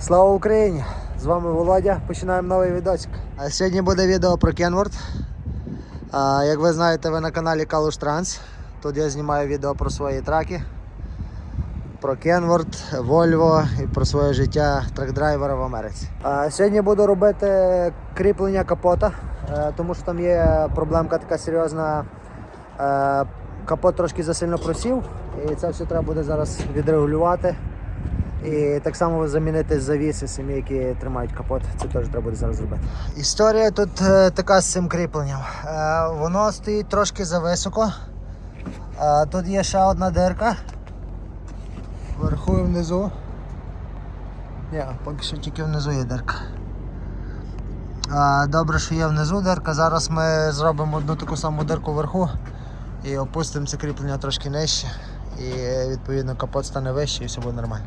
Слава Україні! З вами Володя. Починаємо новий відосик. Сьогодні буде відео про Кенворд. Як ви знаєте, ви на каналі Калуш Транс. Тут я знімаю відео про свої траки, про Кенворд, Volvo і про своє життя трак-драйвера в Америці. Сьогодні буду робити кріплення капота, е, тому що там є проблемка така серйозна. Е, Капот трошки засильно просів, і це все треба буде зараз відрегулювати. І так само замінити завіси самі, які тримають капот. Це теж треба буде зараз зробити. Історія тут е, така з цим кріпленням. Е, воно стоїть трошки зависоко. Е, тут є ще одна дирка. Вверху і внизу. Ні, поки що тільки внизу є дирка. Добре, що є внизу дирка. Зараз ми зробимо одну таку саму дирку вверху і опустимо це кріплення трошки нижче. І відповідно капот стане вищий і все буде нормально.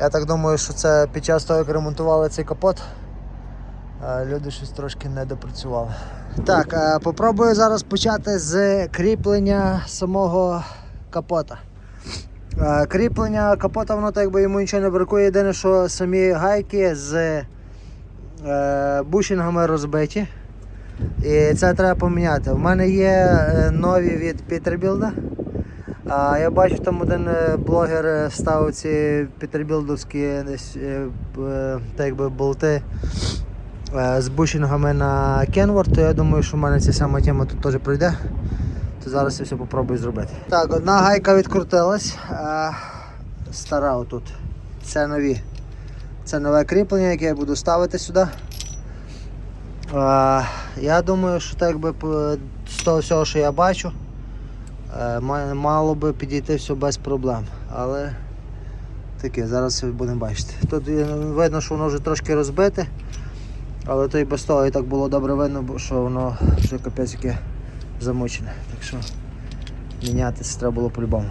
Я так думаю, що це під час того, як ремонтували цей капот, е, люди щось трошки не допрацювали. Так, е, попробую зараз почати з кріплення самого капота. Е, Кріплення капота, воно так якби йому нічого не бракує. Єдине, що самі гайки з бушингами розбиті. І це треба поміняти. У мене є нові від Peterbilt. А я бачу, там один е, блогер е, ставив ці пітербілдовські десь е, так якби болти з бушингами на Kenworth, то я думаю, що в мене ця сама тема тут теж пройде. То зараз я все попробую зробити. Так, одна гайка відкрутилась. Стара отут. Це нові. Це нове кріплення, яке я буду ставити сюди. Я думаю, що так по- з того всього, що я бачу. Е, ма- Мало би підійти все без проблем, але таке, зараз будемо бачити. Тут видно, що воно вже трошки розбите, але то і без того і так було добре видно, що воно вже капець яке замучене. Так що мінятися треба було по-любому.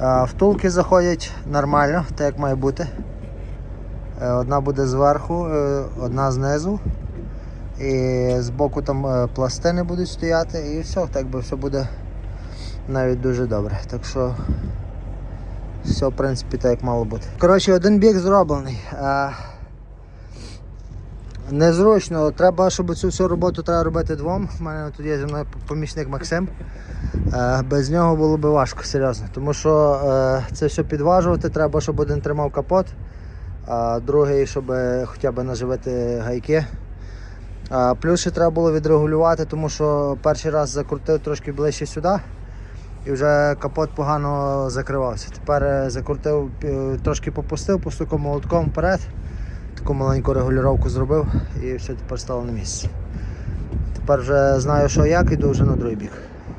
Е, Втулки заходять нормально, так як має бути. Е, Одна буде зверху, е, одна знизу. І збоку там е, пластини будуть стояти і все, так би все буде навіть дуже добре. Так що все, в принципі, так як мало бути. Коротше, один бік зроблений. Незручно, треба, щоб цю всю роботу треба робити двом. У мене тут є зі мною помічник Максим. Без нього було б важко, серйозно. Тому що е, це все підважувати, треба, щоб один тримав капот, а другий, щоб хоча б наживити гайки. Плюс ще треба було відрегулювати, тому що перший раз закрутив трошки ближче сюди і вже капот погано закривався. Тепер е, закрутив, е, трошки попустив, постукав молотком вперед, таку маленьку регулювання зробив і все тепер стало на місці. Тепер вже знаю, що як, іду вже на другий бік.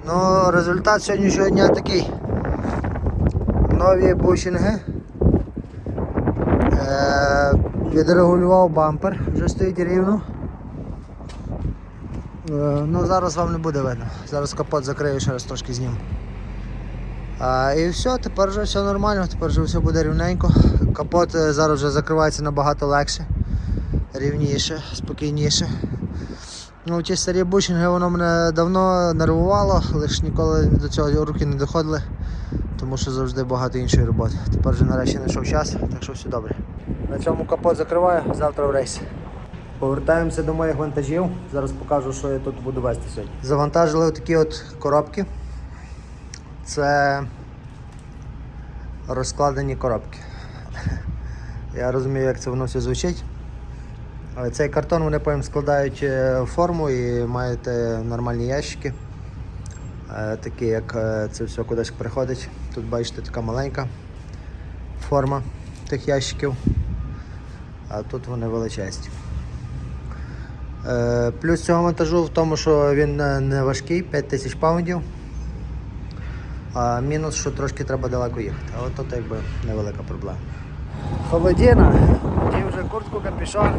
Ну, результат сьогоднішнього дня такий. Нові бушинги. Е, відрегулював бампер, вже стоїть рівно. Е, Ну зараз вам не буде видно. Зараз капот закрию, ще раз трошки зніму. І все, тепер вже все нормально, тепер вже все буде рівненько. Капот е, зараз вже закривається набагато легше, рівніше, спокійніше. Ну, ті старі бушинги воно мене давно нервувало, лише ніколи до цього руки не доходили, тому що завжди багато іншої роботи. Тепер вже нарешті знайшов час, так що все добре. На цьому капот закриваю, завтра в рейс. Повертаємося до моїх вантажів. Зараз покажу, що я тут буду вести сьогодні. Завантажили такі от коробки. Це розкладені коробки. Я розумію, як це воно все звучить. Цей картон вони потім складають е, форму і маєте нормальні ящики. Е, Такі, як е, це все кудись приходить. Тут бачите така маленька форма тих ящиків, а тут вони величезні. Плюс цього монтажу в тому, що він не важкий, 5000 паундів. А мінус, що трошки треба далеко їхати. Але тут якби невелика проблема. Холодіна, вдів вже куртку, капюшон.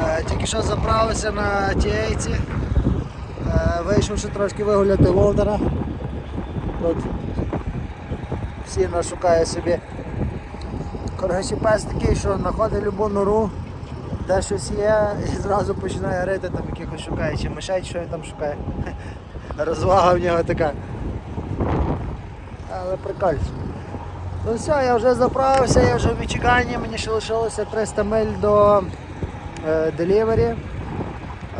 Е, Тільки що заправився на тіейці. Е, Вийшов ще трошки вигуляти Волдера. Тут сіно шукає собі. Пес такий, що знаходить любу нору, де щось є, і зразу починає рити, там якихось шукає, чи мишей, що він там шукає. Розвага в нього така. Але прикольно. Ну все, я вже заправився, я вже в Мічигані, мені ще лишилося 300 миль до е, делівері.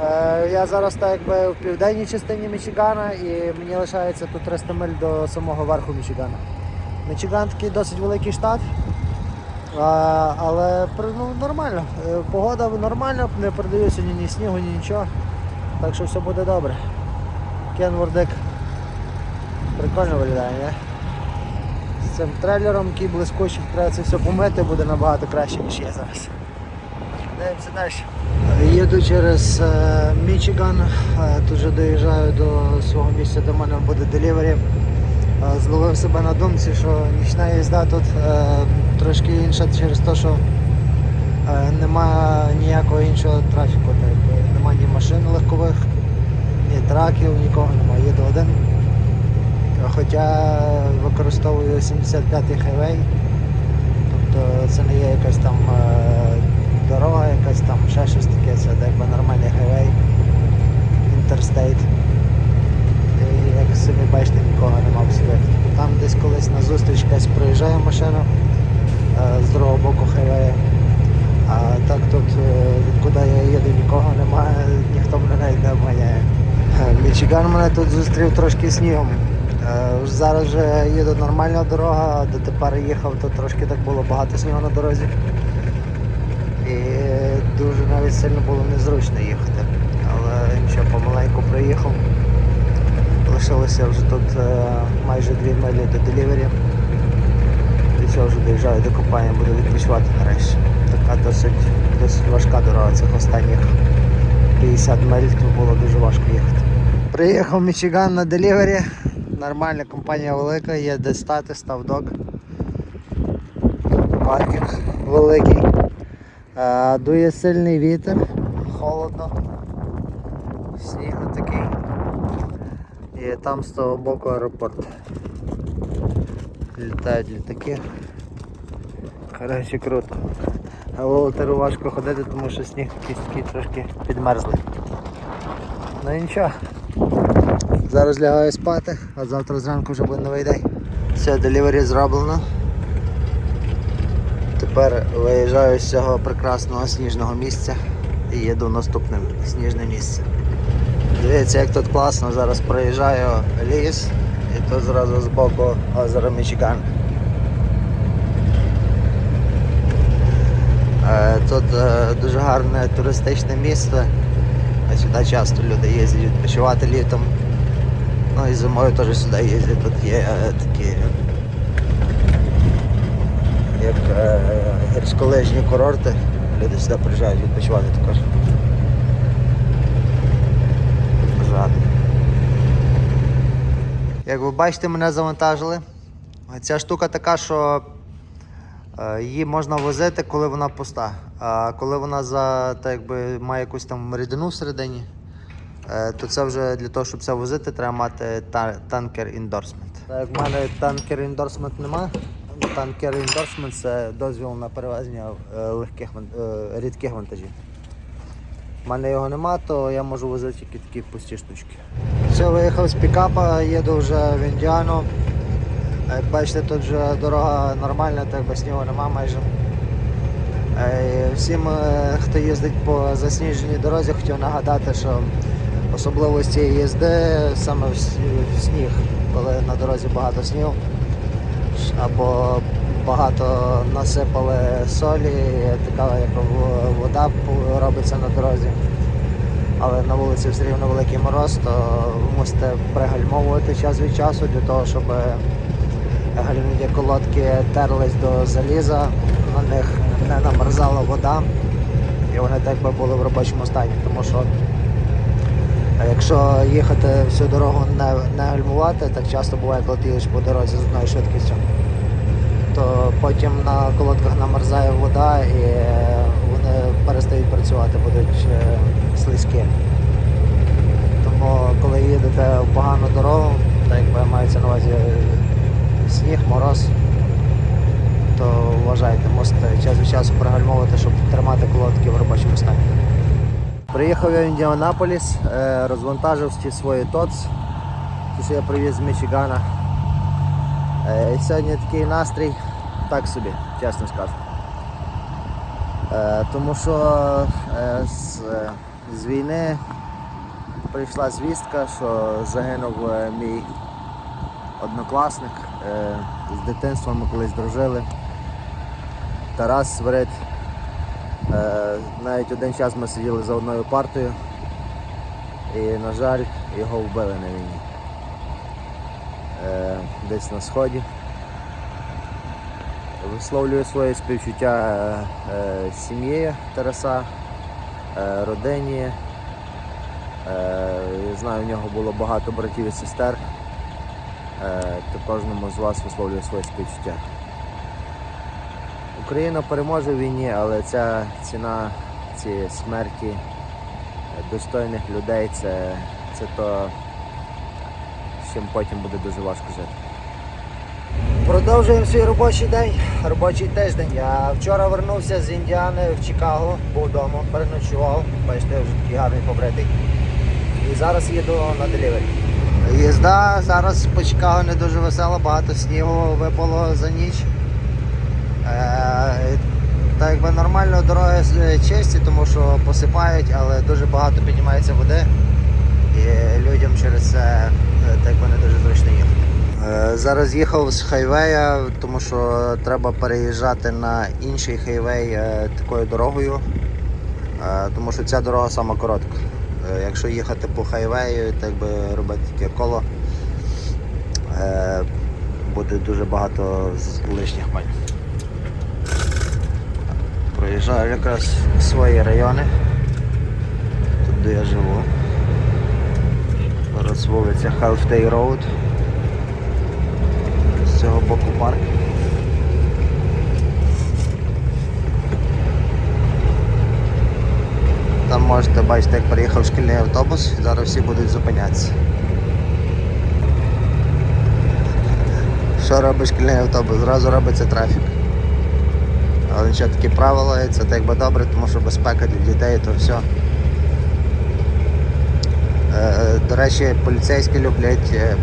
Е, я зараз так якби в південній частині Мічигана і мені лишається тут 300 миль до самого верху Мічигана. Мічиган такий досить великий штат. А, але ну, нормально. Е, Погода нормальна, не передаю сьогодні ні снігу, ні нічого. Так що все буде добре. Кенвордик прикольно виглядає, не? Цим трейлером, який блискучий, треба це все помити, буде набагато краще, ніж є зараз. Дивимося далі. Їду через е, Мічиган, е, тут вже доїжджаю до свого місця, де в мене буде делівері. Зловив себе на думці, що нічна їзда тут е, трошки інша через те, що немає ніякого іншого трафіку. Немає ні машин легкових, ні траків, нікого немає. Їду один. Хоча використовую 75-й хайвей. Тобто це не є якась там е, дорога, якась там ще щось таке, це якби нормальний хайвей, інтерстейт. І як самі бачите, нікого нема абсолютно. Там десь колись на зустріч якась проїжджає машина е, з другого боку хайвея. А так тут, е, відкуди я їду, нікого немає, ніхто мене навіть не обганяє. Мічиган мене тут зустрів трошки снігом. Е, Зараз вже їде нормальна дорога, а дотепер їхав, то трошки так було багато снігу на дорозі. І дуже навіть сильно було незручно їхати. Але нічого, помаленьку приїхав. Лишилося вже тут е, майже 2 милі до делівері. І цього вже доїжджаю до компанії, буду відпочивати нарешті. Така досить, досить важка дорога цих останніх 50 миль, то було дуже важко їхати. Приїхав в Мічиган на делівері. Нормальна компанія велика, є де стати, став док. Паркінг великий. Е, Дує сильний вітер, холодно. Сніг такий. І там з того боку аеропорт. Літають літаки. Коротше круто. А Волтеру важко ходити, тому що сніг такий трошки підмерзлий. Ну і нічого. Зараз лягаю спати, а завтра зранку вже буде новий день. Все, делівері зроблено. Тепер виїжджаю з цього прекрасного сніжного місця і їду в наступне сніжне місце. Дивіться, як тут класно, зараз проїжджаю ліс і тут зразу з боку озеро Мічиган. Е, Тут е, дуже гарне туристичне місце. Сюди часто люди їздять відпочивати літом. Ну і зимою теж сюди їздять. Тут є е, такі як е, гірськолижні курорти. Люди сюди приїжджають відпочивати також. Як ви бачите, мене завантажили. Ця штука така, що е, її можна возити, коли вона пуста. А коли вона за, так якби, має якусь там рідину всередині, то це вже для того, щоб це возити, треба мати танкер індорсмент. Як в мене танкер індорсмент немає. Танкер індорсмент це дозвіл на перевезення е, легких е, рідких вантажів. У мене його нема, то я можу возити тільки такі пусті штучки. Все, виїхав з пікапа, їду вже в Індіану. Як бачите, тут вже дорога нормальна, так без снігу нема майже. Е, Всім, е, хто їздить по засніженій дорозі, хотів нагадати, що особливості їзди саме в сніг, коли на дорозі багато снігу або багато насипали солі, така як вода робиться на дорозі. Але на вулиці все рівно великий мороз, то ви мусите пригальмовувати час від часу для того, щоб гальмівні колодки терлись до заліза, на них не намерзала вода і вони так би були в робочому стані. Тому що а якщо їхати всю дорогу не, не гальмувати, так часто буває, коли ти їдеш по дорозі з одною швидкістю, то потім на колодках намерзає вода і вони перестають працювати, будуть е, слизькі. Тому коли їдете в погану дорогу, так якби мається на увазі е, сніг, мороз, то вважайте, мусите час від часу пригальмовувати, щоб тримати колодки в робочому стані. Приїхав я в Індіанаполіс, е, розвантажив ті свої ТОЦ, що я привіз з Мічигана. Е, і Сьогодні такий настрій так собі, чесно скажу. Е, тому що з, з війни прийшла звістка, що загинув мій однокласник. З дитинства ми колись дружили. Тарас Свирид. Е, навіть один час ми сиділи за одною партою. І, на жаль, його вбили на війні. Е, десь на сході. Висловлюю своє співчуття е, сім'ї Тараса, родині. Знаю, в нього було багато братів і сестер. То кожному з вас висловлюю своє співчуття. Україна переможе в війні, але ця ціна цієї смерті достойних людей це, це то, з чим потім буде дуже важко жити. Продовжуємо свій робочий день, робочий тиждень. Я вчора вернувся з Індіани в Чикаго, був вдома, переночував. Бачите, вже такий гарний побритий. І зараз їду на делівері. Їзда зараз по Чикаго не дуже весела, багато снігу випало за ніч. Е, так якби нормально дороги е, чисті, тому що посипають, але дуже багато піднімається води. І людям через це е, так би не дуже зручно їхати. Зараз їхав з хайвея, тому що треба переїжджати на інший хайвей такою дорогою, тому що ця дорога сама коротка. Якщо їхати по хайвею, так би робити таке коло, буде дуже багато лишніх панів. Проїжджаю якраз свої райони, тут де я живу. Зараз вулиця Half Day Road. З цього боку парк. Там можете бачити, як приїхав шкільний автобус, зараз всі будуть зупинятися. Що робить шкільний автобус? Зразу робиться трафік. Але нічого такі правила, і це так би добре, тому що безпека для дітей то все. Е, До речі, поліцейські люблять е,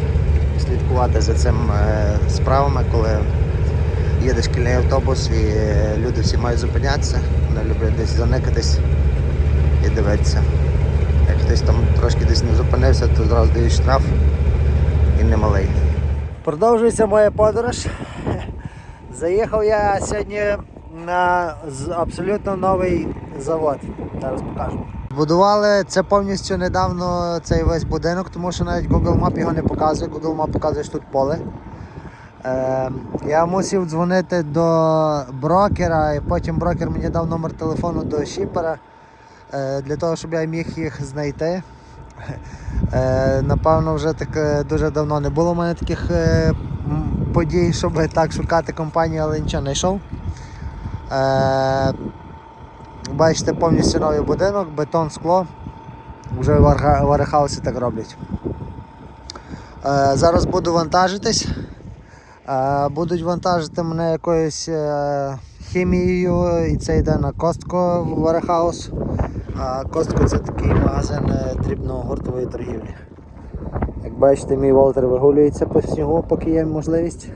слідкувати за цим е, справами, коли їде шкільний автобус і люди всі мають зупинятися, вони люблять десь заникатись і дивитися. Як хтось там трошки десь не зупинився, то зразу дають штраф і немалий. Продовжується моя подорож. Заїхав я сьогодні на абсолютно новий завод. Зараз покажу. Будували це повністю недавно цей весь будинок, тому що навіть Google Map його не показує. Google Map показує, що тут поле. Е, я мусив дзвонити до брокера, і потім брокер мені дав номер телефону до шіпера е, для того, щоб я міг їх знайти. Е, напевно, вже так е, дуже давно не було в мене таких е, подій, щоб так шукати компанію, але нічого не йшов. Е, бачите, повністю новий будинок, бетон, скло. Вже в так роблять. Е, зараз буду вантажитись. Е, будуть вантажити мене якоюсь хімією, і це йде на Костко в Варехаус. А Костко це такий магазин дрібно-гуртової торгівлі. Як бачите, мій Волтер вигулюється по снігу, поки є можливість.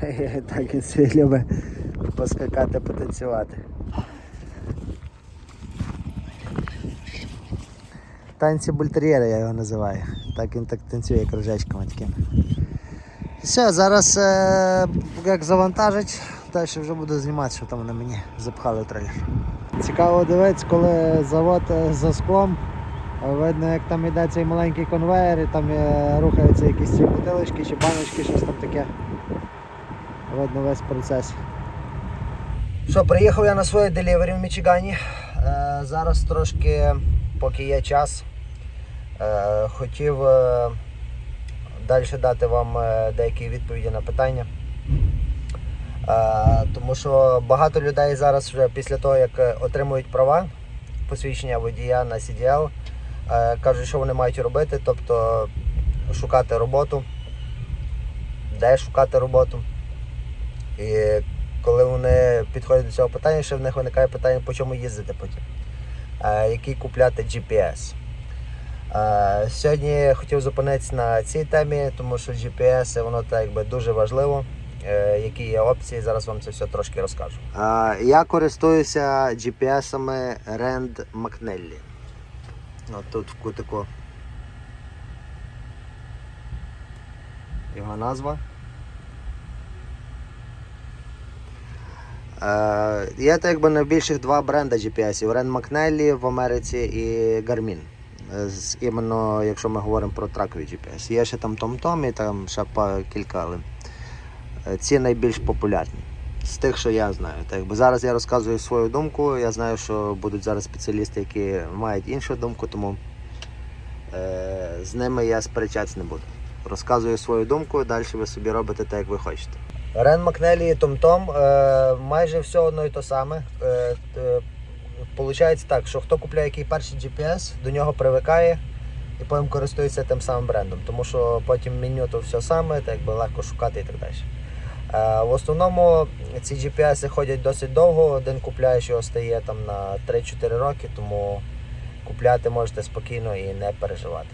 Так він собі любить поскакати, потанцювати. Танці бультер'єра я його називаю. Так він так танцює кружечками такими. Все, зараз е, як завантажить, далі вже буду знімати, що там на мені запхали трейлер. Цікаво дивитися, коли завод е, за склом. Видно, як там йде цей маленький конвейер, і там е, рухаються якісь ці бутилочки чи баночки, щось там таке. Видно весь процес. Що, приїхав я на своє делівері в Мічигані. Е, зараз трошки, поки є час, е, хотів е, далі дати вам е, деякі відповіді на питання. Е, тому що багато людей зараз вже після того, як е, отримують права, посвідчення водія на CDL, е, кажуть, що вони мають робити, тобто шукати роботу, де шукати роботу. І коли вони підходять до цього питання, ще в них виникає питання, по чому їздити потім, який купляти GPS. Сьогодні я хотів зупинитися на цій темі, тому що GPS воно так якби дуже важливо. е, які є опції. Зараз вам це все трошки розкажу. Я користуюся GPS-ами Rand McNally. От тут в кутику. Його назва. Є так якби найбільших два бренда GPS: Rand McNally в Америці і Garmin. Е, Іменно, якщо ми говоримо про тракові GPS. Є ще там TomTom і там ще кілька, але е, ці найбільш популярні. З тих, що я знаю. Так, якби зараз я розказую свою думку. Я знаю, що будуть зараз спеціалісти, які мають іншу думку, тому е, з ними я сперечатися не буду. Розказую свою думку, далі ви собі робите так, як ви хочете. Рен Макнелі і Том-Том е, майже все одно і то саме. Е, е, Получається так, що хто купляє який перший GPS, до нього привикає і потім користується тим самим брендом, тому що потім меню то все саме, так якби легко шукати і так далі. В основному ці GPS ходять досить довго. Один купляєш його стає там на 3-4 роки, тому купляти можете спокійно і не переживати.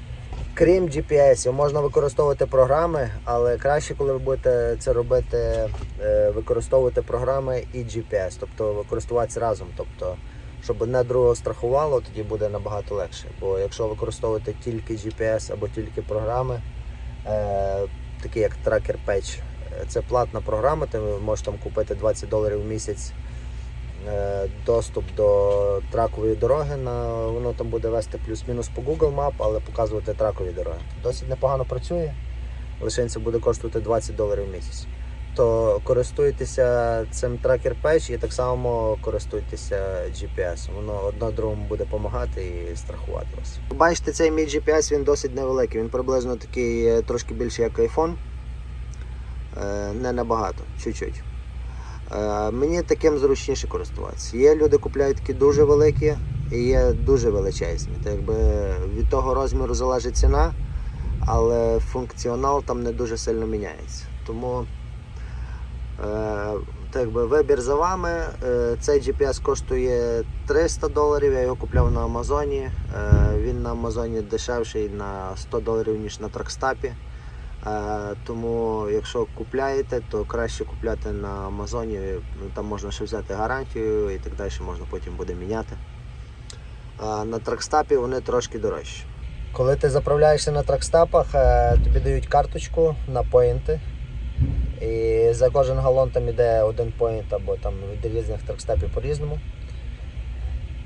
Крім GPS, можна використовувати програми, але краще, коли ви будете це робити, е, використовувати програми і GPS, тобто користуватися разом. Тобто, щоб одне другого страхувало, тоді буде набагато легше. Бо якщо використовувати тільки GPS або тільки програми, е, такі як Tracker Patch, е, це платна програма, ти можеш там купити 20 доларів в місяць доступ до тракової дороги. На, воно там буде вести плюс-мінус по Google Map, але показувати тракові дороги. Досить непогано працює. Лише це буде коштувати 20 доларів в місяць. То користуйтеся цим Tracker Patch і так само користуйтеся GPS. Воно одно другому буде допомагати і страхувати вас. Бачите, цей мій GPS він досить невеликий. Він приблизно такий е, трошки більший, як iPhone. Е, Не набагато, чуть-чуть. Е, Мені таким зручніше користуватися. Є люди купляють такі дуже великі і є дуже величезні. Так якби від того розміру залежить ціна, але функціонал там не дуже сильно міняється. Тому е, так якби, вибір за вами. Е, Цей GPS коштує 300 доларів, я його купляв на Амазоні. Він на Амазоні дешевший на 100 доларів, ніж на Тракстапі. Е, Тому якщо купляєте, то краще купляти на Амазоні. Там можна ще взяти гарантію і так далі, можна потім буде міняти. А на тракстапі вони трошки дорожчі. Коли ти заправляєшся на тракстапах, е, тобі дають карточку на поінти. І за кожен галон там іде один поінт або там від різних тракстапів по-різному.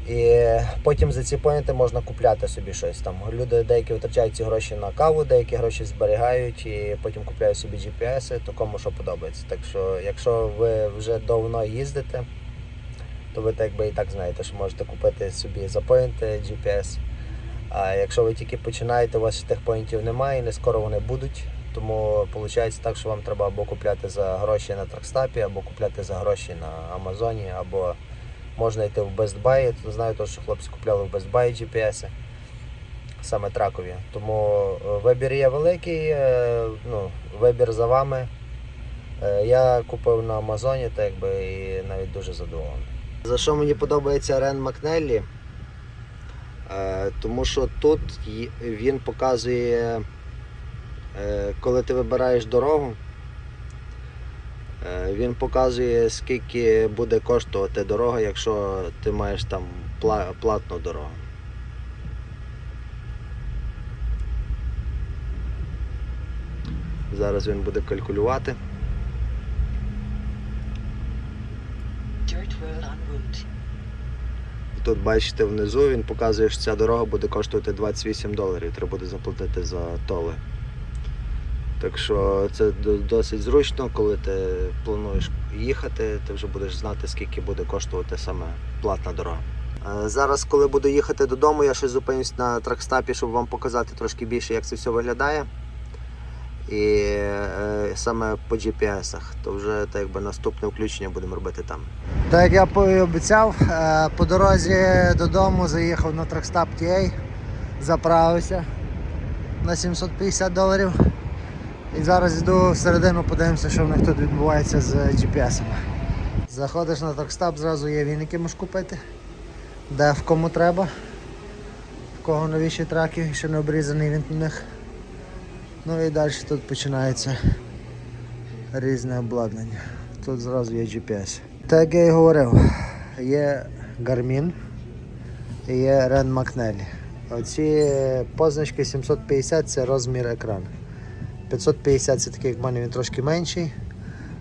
І потім за ці поінти можна купляти собі щось. Там люди деякі витрачають ці гроші на каву, деякі гроші зберігають і потім купляють собі GPS, то кому що подобається. Так що, якщо ви вже давно їздите, то ви так би і так знаєте, що можете купити собі за поінти GPS. А якщо ви тільки починаєте, у вас тих поінтів немає, і не скоро вони будуть. Тому виходить так, що вам треба або купляти за гроші на Тракстапі, або купляти за гроші на Амазоні, або можна йти в Best Buy. Знаю, то, що хлопці купляли в Best Buy GPS, саме тракові. Тому е, вибір є великий, е, ну, вибір за вами. Е, Я купив на Амазоні, так якби і навіть дуже задоволений. За що мені подобається Рен Макнеллі? Тому що тут він показує, коли ти вибираєш дорогу, він показує, скільки буде коштувати дорога, якщо ти маєш там платну дорогу. Зараз він буде калькулювати. Тут бачите внизу, він показує, що ця дорога буде коштувати 28 доларів. Треба буде заплатити за толи. Так що це досить зручно, коли ти плануєш їхати, ти вже будеш знати, скільки буде коштувати саме платна дорога. Е, Зараз, коли буду їхати додому, я ще зупинюсь на тракстапі, щоб вам показати трошки більше, як це все виглядає. І е, саме по GPS-ах, то вже так якби наступне включення будемо робити там. Так як я по- і обіцяв, е, по дорозі додому заїхав на Trackstop TA, заправився на 750 доларів. І зараз йду всередину, подивимося, що в них тут відбувається з GPS-ами. Заходиш на Trackstop, зразу є віники можеш купити, де в кому треба, в кого новіші траки, ще не обрізаний він у них. Ну і далі тут починається різне обладнання. Тут зразу є GPS. Так як я і говорив, є Garmin і є Ren McNally. Оці позначки 750 це розмір екрану. 550 це такий, як в мене він трошки менший.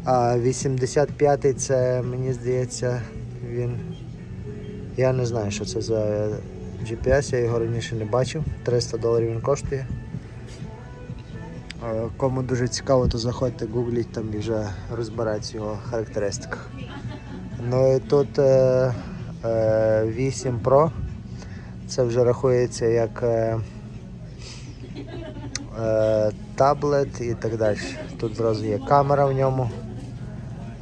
А 85-й це, мені здається, він. Я не знаю, що це за GPS, я його раніше не бачив. 300 доларів він коштує. Е, Кому дуже цікаво, то заходьте, гугліть там і вже розбирайтесь в його характеристиках. Ну і тут е, е, 8 Pro. Це вже рахується як е, е, таблет і так далі. Тут зразу є камера в ньому.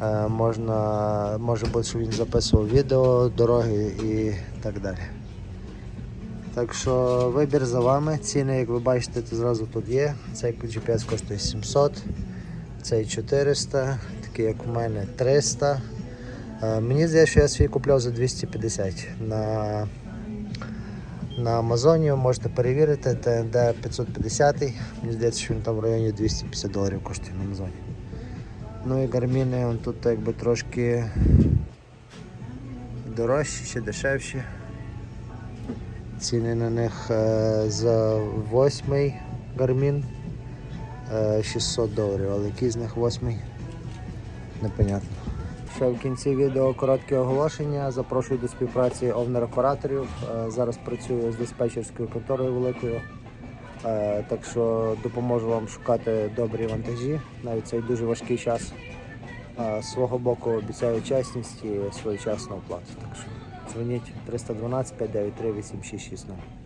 Е, можна, може бути, що він записував відео, дороги і так далі. Так що вибір за вами. Ціни, як ви бачите, то зразу тут є. Цей GPS коштує 700, цей 400, такий як у мене 300. Е, Мені здається, що я свій купляв за 250 на, на Амазоні. Можете перевірити, ТНД 550. Мені здається, що він там в районі 250 доларів коштує на Амазоні. Ну і гарміни он тут якби трошки дорожчі чи дешевші. Ціни на них е, за восьмий гармін е, 600 доларів, але який з них восьмий непонятно. Ще в кінці відео коротке оголошення. Запрошую до співпраці овнер-операторів. Е, Зараз працюю з диспетчерською конторою великою. Е, Так що допоможу вам шукати добрі вантажі навіть цей дуже важкий час. Е, З свого боку обіцяю чесність і своєчасну оплату. Так що дзвоніть 312 593 8660.